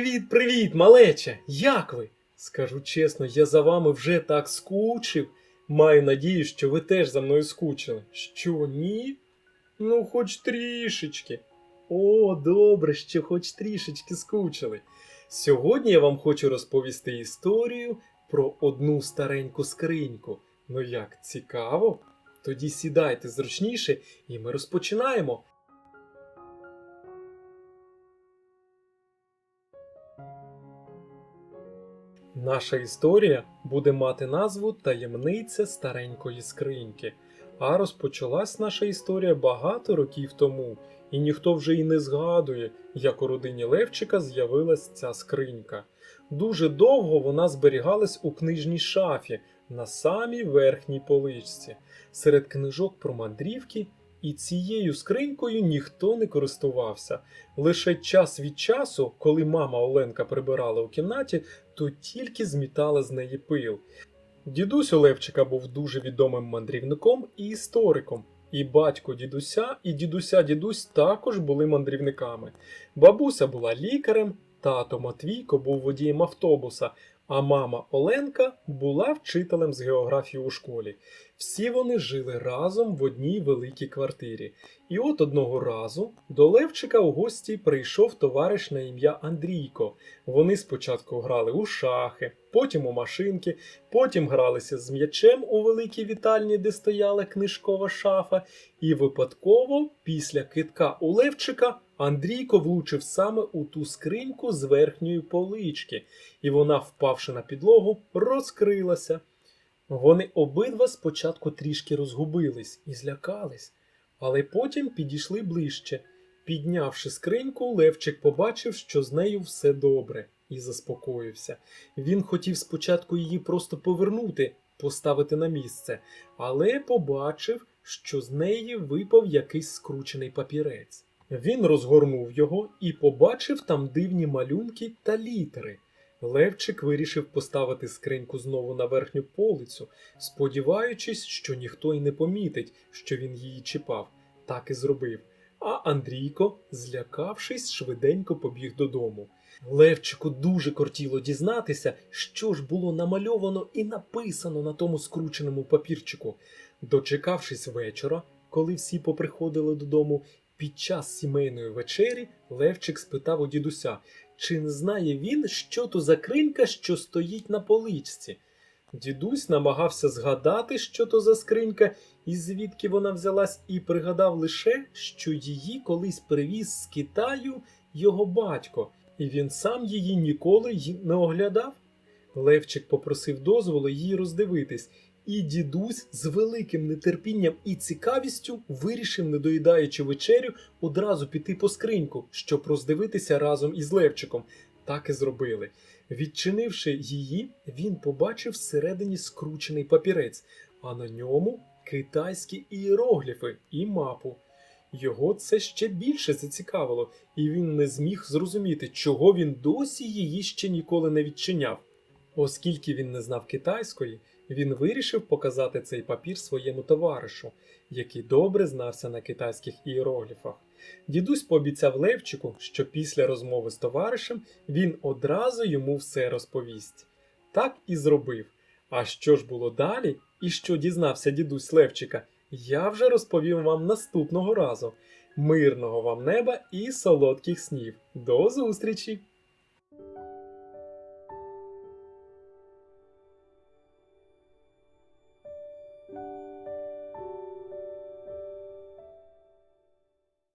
Привіт-привіт, малече! Як ви? Скажу чесно, я за вами вже так скучив. Маю надію, що ви теж за мною скучили. Що, ні? Ну, хоч трішечки. О, добре, що хоч трішечки скучили. Сьогодні я вам хочу розповісти історію про одну стареньку скриньку. Ну як, цікаво? Тоді сідайте зручніше і ми розпочинаємо. Наша історія буде мати назву Таємниця старенької скриньки. А розпочалась наша історія багато років тому, і ніхто вже й не згадує, як у родині Левчика з'явилась ця скринька. Дуже довго вона зберігалась у книжній шафі на самій верхній поличці, серед книжок про мандрівки, і цією скринькою ніхто не користувався. Лише час від часу, коли мама Оленка прибирала у кімнаті, то тільки змітала з неї пил. Дідусь у Левчика був дуже відомим мандрівником і істориком. І батько дідуся, і дідуся дідусь також були мандрівниками. Бабуся була лікарем, тато Матвійко був водієм автобуса, а мама Оленка була вчителем з географії у школі. Всі вони жили разом в одній великій квартирі. І от одного разу до Левчика у гості прийшов товариш на ім'я Андрійко. Вони спочатку грали у шахи, потім у машинки, потім гралися з м'ячем у великій вітальні, де стояла книжкова шафа, і випадково, після китка у Левчика, Андрійко влучив саме у ту скриньку з верхньої полички, і вона, впавши на підлогу, розкрилася. Вони обидва спочатку трішки розгубились і злякались, але потім підійшли ближче. Піднявши скриньку, Левчик побачив, що з нею все добре, і заспокоївся. Він хотів спочатку її просто повернути, поставити на місце, але побачив, що з неї випав якийсь скручений папірець. Він розгорнув його і побачив там дивні малюнки та літери. Левчик вирішив поставити скриньку знову на верхню полицю, сподіваючись, що ніхто й не помітить, що він її чіпав. Так і зробив. А Андрійко, злякавшись, швиденько побіг додому. Левчику дуже кортіло дізнатися, що ж було намальовано і написано на тому скрученому папірчику. Дочекавшись вечора, коли всі поприходили додому, під час сімейної вечері Левчик спитав у дідуся, чи не знає він, що то за кринька, що стоїть на поличці. Дідусь намагався згадати, що то за скринька і звідки вона взялась, і пригадав лише, що її колись привіз з Китаю його батько, і він сам її ніколи й не оглядав. Левчик попросив дозволу її роздивитись, і дідусь з великим нетерпінням і цікавістю вирішив, не доїдаючи вечерю, одразу піти по скриньку, щоб роздивитися разом із Левчиком. Так і зробили. Відчинивши її, він побачив всередині скручений папірець, а на ньому китайські ієрогліфи і мапу. Його це ще більше зацікавило, і він не зміг зрозуміти, чого він досі її ще ніколи не відчиняв. Оскільки він не знав китайської, він вирішив показати цей папір своєму товаришу, який добре знався на китайських ієрогліфах. Дідусь пообіцяв Левчику, що після розмови з товаришем він одразу йому все розповість. Так і зробив. А що ж було далі, і що дізнався дідусь Левчика, я вже розповім вам наступного разу. Мирного вам неба і солодких снів. До зустрічі!